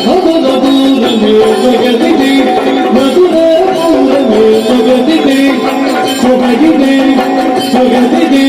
మధుర దూరమే జగదిది మధుర దూరమే జగదిది జగదిది జగదిది